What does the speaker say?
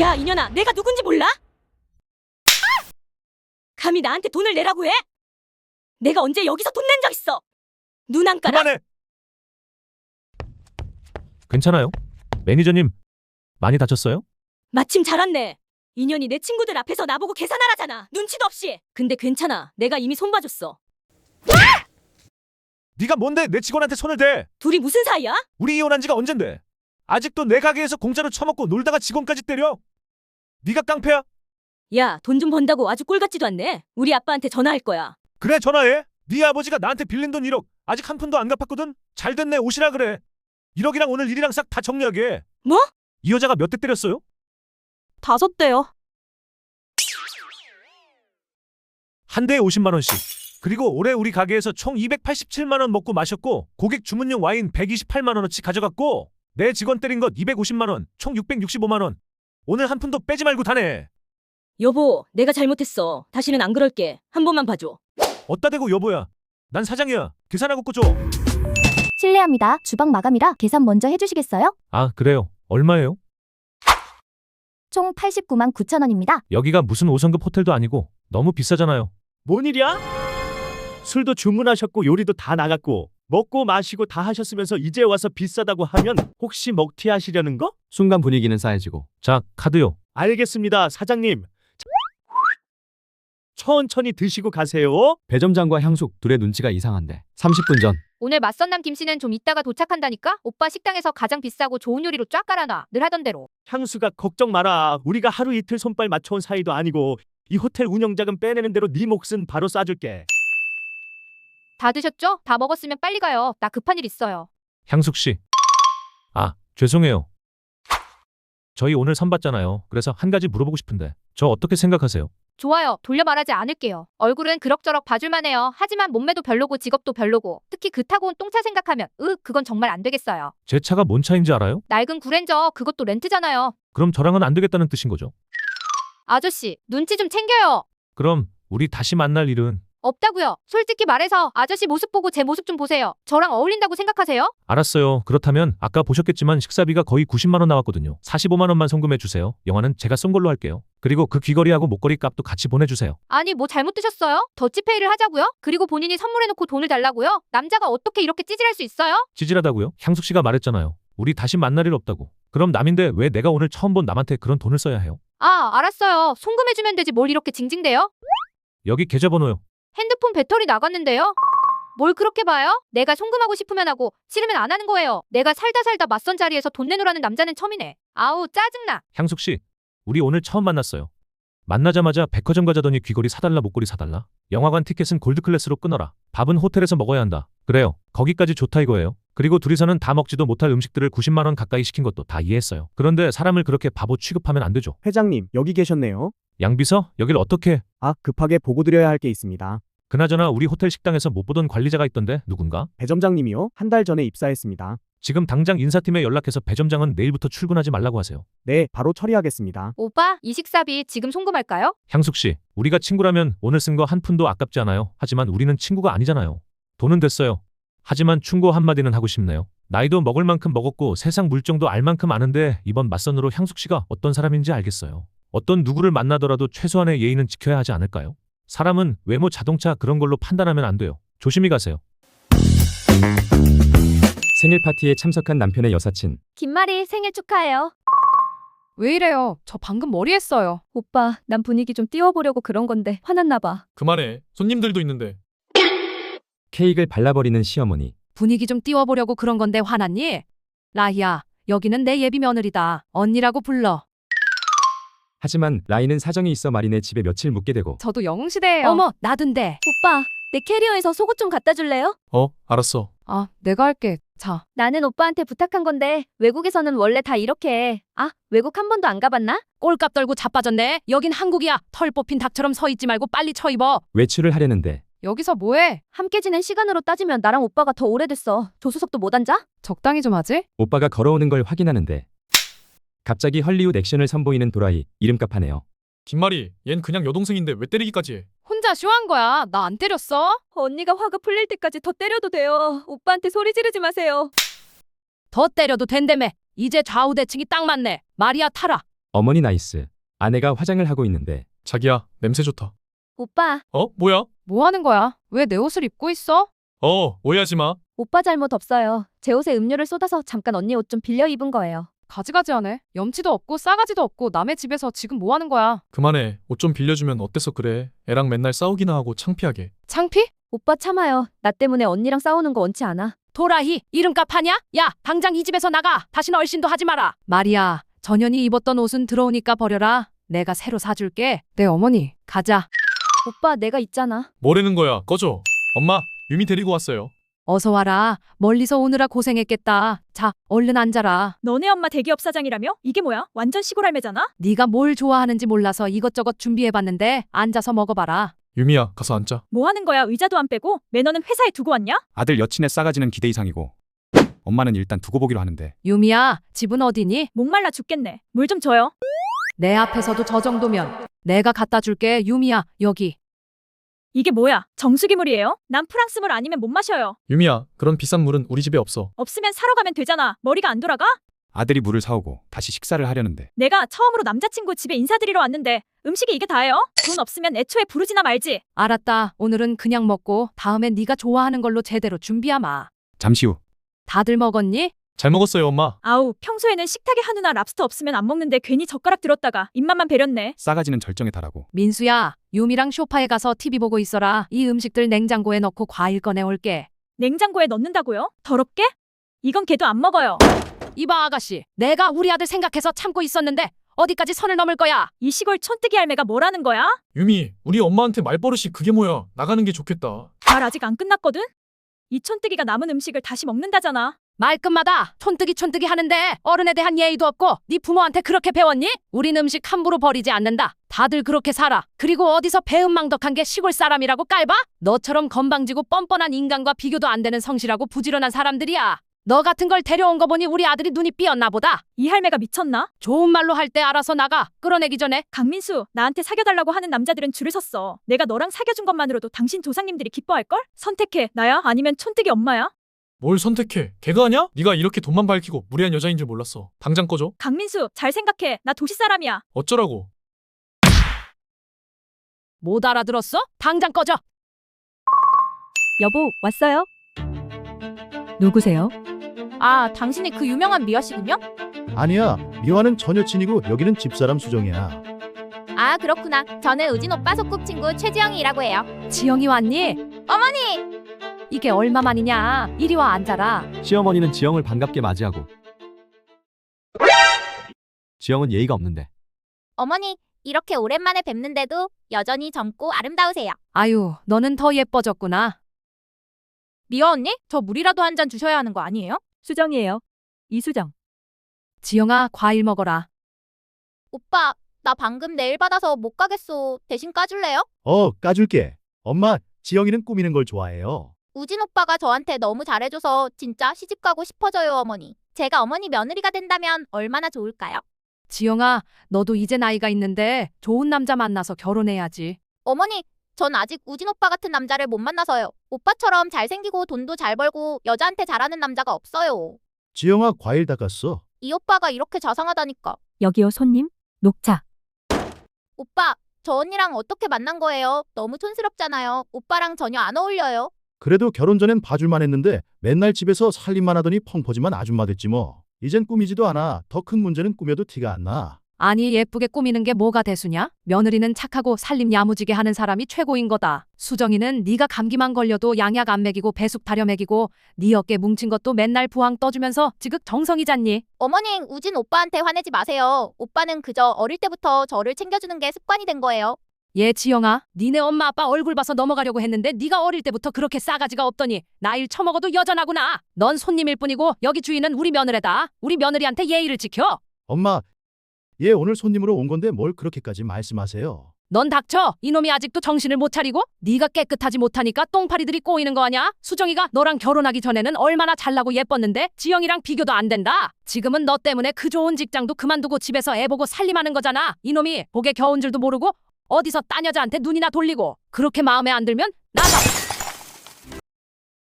야, 이년아, 내가 누군지 몰라? 감히 나한테 돈을 내라고 해? 내가 언제 여기서 돈 낸 적 있어? 눈 안 깔아? 그만해. 괜찮아요? 매니저님 많이 다쳤어요? 마침 잘 왔네. 인연이 내 친구들 앞에서 나보고 계산하라잖아. 눈치도 없이. 근데 괜찮아. 내가 이미 손 봐줬어. 네가 뭔데 내 직원한테 손을 대? 둘이 무슨 사이야? 우리 이혼한 지가 언젠데? 아직도 내 가게에서 공짜로 처먹고 놀다가 직원까지 때려? 네가 깡패야? 야, 돈 좀 번다고 아주 꼴 같지도 않네. 우리 아빠한테 전화할 거야. 그래 전화해. 네 아버지가 나한테 빌린 돈 1억 아직 한 푼도 안 갚았거든. 잘 됐네 오시라 그래. 1억이랑 오늘 일이랑 싹 다 정리하게. 뭐? 이 여자가 몇 대 때렸어요? 다섯 대요. 한 대에 50만 원씩. 그리고 올해 우리 가게에서 총 287만 원 먹고 마셨고 고객 주문용 와인 128만 원어치 가져갔고 내 직원 때린 것 250만 원, 총 665만 원. 오늘 한 푼도 빼지 말고 다네. 여보, 내가 잘못했어. 다시는 안 그럴게. 한 번만 봐줘. 어따 대고 여보야. 난 사장이야. 계산하고 꺼줘. 실례합니다. 주방 마감이라 계산 먼저 해주시겠어요? 아 그래요. 얼마예요? 총 89만 9천 원입니다. 여기가 무슨 5성급 호텔도 아니고 너무 비싸잖아요. 뭔 일이야? 술도 주문하셨고 요리도 다 나갔고 먹고 마시고 다 하셨으면서 이제 와서 비싸다고 하면 혹시 먹튀 하시려는 거? 순간 분위기는 싸해지고 자 카드요. 알겠습니다, 사장님. 자- 천천히 드시고 가세요. 배점장과 향숙 둘의 눈치가 이상한데 30분 전 오늘 맞선남 김씨는 좀 이따가 도착한다니까? 오빠 식당에서 가장 비싸고 좋은 요리로 쫙 깔아놔. 늘 하던 대로. 향수가 걱정 마라. 우리가 하루 이틀 손발 맞춰온 사이도 아니고 이 호텔 운영자금 빼내는 대로 네 몫은 바로 쏴줄게. 다 드셨죠? 다 먹었으면 빨리 가요. 나 급한 일 있어요. 향숙 씨. 아 죄송해요. 저희 오늘 선 봤잖아요. 그래서 한 가지 물어보고 싶은데 저 어떻게 생각하세요? 좋아요. 돌려 말하지 않을게요. 얼굴은 그럭저럭 봐줄만 해요. 하지만 몸매도 별로고 직업도 별로고 특히 그 타고 온 똥차 생각하면 으 그건 정말 안 되겠어요. 제 차가 뭔 차인지 알아요? 낡은 구렌저 그것도 렌트잖아요. 그럼 저랑은 안 되겠다는 뜻인 거죠. 아저씨 눈치 좀 챙겨요. 그럼 우리 다시 만날 일은 없다고요. 솔직히 말해서 아저씨 모습 보고 제 모습 좀 보세요. 저랑 어울린다고 생각하세요? 알았어요. 그렇다면 아까 보셨겠지만 식사비가 거의 90만 원 나왔거든요. 45만 원만 송금해 주세요. 영화는 제가 쏜 걸로 할게요. 그리고 그 귀걸이하고 목걸이 값도 같이 보내주세요. 아니 뭐 잘못 드셨어요? 더치페이를 하자고요? 그리고 본인이 선물해놓고 돈을 달라고요? 남자가 어떻게 이렇게 찌질할 수 있어요? 찌질하다고요? 향숙 씨가 말했잖아요. 우리 다시 만날 일 없다고. 그럼 남인데 왜 내가 오늘 처음 본 남한테 그런 돈을 써야 해요? 아 알았어요. 송금해주면 되지 뭘 이렇게 징징대요? 여기 계좌번호요. 핸드폰 배터리 나갔는데요? 뭘 그렇게 봐요? 내가 송금하고 싶으면 하고 싫으면 안 하는 거예요. 내가 살다 살다 맞선 자리에서 돈 내놓으라는 남자는 처음이네. 아우 짜증나. 향숙 씨, 우리 오늘 처음 만났어요. 만나자마자 백화점 가자더니 귀걸이 사달라 목걸이 사달라. 영화관 티켓은 골드 클래스로 끊어라. 밥은 호텔에서 먹어야 한다. 그래요. 거기까지 좋다 이거예요. 그리고 둘이서는 다 먹지도 못할 음식들을 90만 원 가까이 시킨 것도 다 이해했어요. 그런데 사람을 그렇게 바보 취급하면 안 되죠. 회장님, 여기 계셨네요. 양비서, 여길 어떻게? 아, 급하게 보고 드려야 할 게 있습니다. 그나저나 우리 호텔 식당에서 못 보던 관리자가 있던데 누군가? 배 점장님이요? 한 달 전에 입사했습니다. 지금 당장 인사팀에 연락해서 배 점장은 내일부터 출근하지 말라고 하세요. 네, 바로 처리하겠습니다. 오빠 이 식사비 지금 송금할까요? 향숙 씨, 우리가 친구라면 오늘 쓴 거 한 푼도 아깝지 않아요. 하지만 우리는 친구가 아니잖아요. 돈은 됐어요. 하지만 충고 한마디는 하고 싶네요. 나이도 먹을 만큼 먹었고 세상 물정도 알 만큼 아는데 이번 맞선으로 향숙 씨가 어떤 사람인지 알겠어요. 어떤 누구를 만나더라도 최소한의 예의는 지켜야 하지 않을까요? 사람은 외모, 자동차 그런 걸로 판단하면 안 돼요. 조심히 가세요. 생일 파티에 참석한 남편의 여사친 김말이 생일 축하해요. 왜 이래요? 저 방금 머리 했어요. 오빠, 난 분위기 좀 띄워보려고 그런 건데 화났나 봐. 그만해. 손님들도 있는데. 케이크를 발라버리는 시어머니 분위기 좀 띄워보려고 그런 건데 화났니? 라희야, 여기는 내 예비 며느리다. 언니라고 불러. 하지만 라인은 사정이 있어 마린의 집에 며칠 묵게 되고 저도 영웅시대예요. 어머, 나둔데. 오빠, 내 캐리어에서 속옷 좀 갖다 줄래요? 어, 알았어. 아, 내가 할게. 자, 나는 오빠한테 부탁한 건데 외국에서는 원래 다 이렇게 해. 아, 외국 한 번도 안 가봤나? 꼴값 떨고 자빠졌네. 여긴 한국이야. 털 뽑힌 닭처럼 서 있지 말고 빨리 쳐 입어. 외출을 하려는데 여기서 뭐해? 함께 지낸 시간으로 따지면 나랑 오빠가 더 오래됐어. 조수석도 못 앉아? 적당히 좀 하지? 오빠가 걸어오는 걸 확인하는데 갑자기 헐리우드 액션을 선보이는 도라이 이름값 하네요. 김말이, 얜 그냥 여동생인데 왜 때리기까지 해? 혼자 쇼한 거야. 나 안 때렸어. 언니가 화가 풀릴 때까지 더 때려도 돼요. 오빠한테 소리 지르지 마세요. 더 때려도 된다며. 이제 좌우 대칭이 딱 맞네. 마리아 타라. 어머니 나이스. 아내가 화장을 하고 있는데 자기야, 냄새 좋다. 오빠, 어? 뭐야? 뭐 하는 거야? 왜 내 옷을 입고 있어? 어, 오해하지 마. 오빠 잘못 없어요. 제 옷에 음료를 쏟아서 잠깐 언니 옷 좀 빌려 입은 거예요. 가지가지하네. 염치도 없고 싸가지도 없고 남의 집에서 지금 뭐 하는 거야? 그만해. 옷 좀 빌려주면 어때서 그래. 애랑 맨날 싸우기나 하고 창피하게. 창피? 오빠 참아요. 나 때문에 언니랑 싸우는 거 원치 않아. 도라희 이름값 하냐? 야 당장 이 집에서 나가. 다시는 얼씬도 하지 마라. 말이야. 전현이 입었던 옷은 들어오니까 버려라. 내가 새로 사줄게. 내 어머니 가자. 오빠 내가 있잖아. 뭐라는 거야? 꺼져. 엄마, 유미 데리고 왔어요. 어서 와라. 멀리서 오느라 고생했겠다. 자 얼른 앉아라. 너네 엄마 대기업 사장이라며? 이게 뭐야? 완전 시골 할매잖아? 네가 뭘 좋아하는지 몰라서 이것저것 준비해봤는데 앉아서 먹어봐라. 유미야, 가서 앉자. 뭐 하는 거야? 의자도 안 빼고? 매너는 회사에 두고 왔냐? 아들 여친의 싸가지는 기대 이상이고 엄마는 일단 두고 보기로 하는데 유미야 집은 어디니? 목말라 죽겠네. 물 좀 줘요. 내 앞에서도 저 정도면 내가 갖다 줄게. 유미야 여기. 이게 뭐야? 정수기 물이에요? 난 프랑스 물 아니면 못 마셔요. 유미야, 그런 비싼 물은 우리 집에 없어. 없으면 사러 가면 되잖아. 머리가 안 돌아가? 아들이 물을 사오고 다시 식사를 하려는데 내가 처음으로 남자친구 집에 인사드리러 왔는데 음식이 이게 다예요? 돈 없으면 애초에 부르지나 말지. 알았다. 오늘은 그냥 먹고 다음엔 네가 좋아하는 걸로 제대로 준비하마. 잠시 후 다들 먹었니? 잘 먹었어요, 엄마. 아우, 평소에는 식탁에 한우나 랍스터 없으면 안 먹는데 괜히 젓가락 들었다가 입맛만 배렸네. 싸가지는 절정에 달하고 민수야, 유미랑 쇼파에 가서 TV 보고 있어라. 이 음식들 냉장고에 넣고 과일 꺼내 올게. 냉장고에 넣는다고요? 더럽게? 이건 걔도 안 먹어요. 이봐 아가씨, 내가 우리 아들 생각해서 참고 있었는데 어디까지 선을 넘을 거야? 이 시골 촌뜨기 할매가 뭐라는 거야? 유미, 우리 엄마한테 말버릇이 그게 뭐야? 나가는 게 좋겠다. 말 아직 안 끝났거든? 이 촌뜨기가 남은 음식을 다시 먹는다잖아. 말끝마다 촌뜨기 촌뜨기 하는데 어른에 대한 예의도 없고 네 부모한테 그렇게 배웠니? 우린 음식 함부로 버리지 않는다. 다들 그렇게 살아. 그리고 어디서 배은망덕한 게 시골 사람이라고 깔봐? 너처럼 건방지고 뻔뻔한 인간과 비교도 안 되는 성실하고 부지런한 사람들이야. 너 같은 걸 데려온 거 보니 우리 아들이 눈이 삐었나 보다. 이 할매가 미쳤나? 좋은 말로 할 때 알아서 나가. 끌어내기 전에 강민수, 나한테 사겨달라고 하는 남자들은 줄을 섰어. 내가 너랑 사겨준 것만으로도 당신 조상님들이 기뻐할걸? 선택해. 나야? 아니면 촌뜨기 엄마야? 뭘 선택해? 걔가 아냐? 네가 이렇게 돈만 밝히고 무례한 여자인 줄 몰랐어. 당장 꺼줘. 강민수, 잘 생각해. 나 도시 사람이야. 어쩌라고? 못 알아들었어? 당장 꺼져. 여보, 왔어요? 누구세요? 아, 당신이 그 유명한 미화 씨군요? 아니야. 미화는 전 여친이고 여기는 집사람 수정이야. 아, 그렇구나. 저는 우진 오빠 소꿉친구 최지영이라고 해요. 지영이 왔니? 어머니! 이게 얼마만이냐? 이리 와 앉아라. 시어머니는 지영을 반갑게 맞이하고 지영은 예의가 없는데 어머니, 이렇게 오랜만에 뵙는데도 여전히 젊고 아름다우세요. 아유, 너는 더 예뻐졌구나. 미화 언니? 저 물이라도 한 잔 주셔야 하는 거 아니에요? 수정이에요. 이수정. 지영아, 과일 먹어라. 오빠, 나 방금 내일 받아서 못 가겠어. 대신 까줄래요? 어, 까줄게. 엄마, 지영이는 꾸미는 걸 좋아해요. 우진 오빠가 저한테 너무 잘해줘서 진짜 시집 가고 싶어져요, 어머니. 제가 어머니 며느리가 된다면 얼마나 좋을까요? 지영아, 너도 이제 나이가 있는데 좋은 남자 만나서 결혼해야지. 어머니, 전 아직 우진 오빠 같은 남자를 못 만나서요. 오빠처럼 잘생기고 돈도 잘 벌고 여자한테 잘하는 남자가 없어요. 지영아, 과일 닦았어. 이 오빠가 이렇게 자상하다니까. 여기요, 손님. 녹차. 오빠, 저 언니랑 어떻게 만난 거예요? 너무 촌스럽잖아요. 오빠랑 전혀 안 어울려요. 그래도 결혼 전엔 봐줄만 했는데 맨날 집에서 살림만 하더니 펑퍼짐한 아줌마 됐지 뭐. 이젠 꾸미지도 않아. 더 큰 문제는 꾸며도 티가 안 나. 아니, 예쁘게 꾸미는 게 뭐가 대수냐? 며느리는 착하고 살림 야무지게 하는 사람이 최고인 거다. 수정이는 네가 감기만 걸려도 양약 안 먹이고 배숙 다려 먹이고 네 어깨 뭉친 것도 맨날 부항 떠주면서 지극 정성이잖니. 어머니, 우진 오빠한테 화내지 마세요. 오빠는 그저 어릴 때부터 저를 챙겨주는 게 습관이 된 거예요. 얘 지영아, 니네 엄마 아빠 얼굴 봐서 넘어가려고 했는데 네가 어릴 때부터 그렇게 싸가지가 없더니 나일 처먹어도 여전하구나. 넌 손님일 뿐이고 여기 주인은 우리 며느리다. 우리 며느리한테 예의를 지켜. 엄마, 얘 오늘 손님으로 온 건데 뭘 그렇게까지 말씀하세요. 넌 닥쳐. 이놈이 아직도 정신을 못 차리고 네가 깨끗하지 못하니까 똥파리들이 꼬이는 거 아냐? 수정이가 너랑 결혼하기 전에는 얼마나 잘나고 예뻤는데 지영이랑 비교도 안 된다. 지금은 너 때문에 그 좋은 직장도 그만두고 집에서 애 보고 살림하는 거잖아. 이놈이 복에 겨운 줄도 모르고 어디서 딴 여자한테 눈이나 돌리고 그렇게 마음에 안 들면 나가.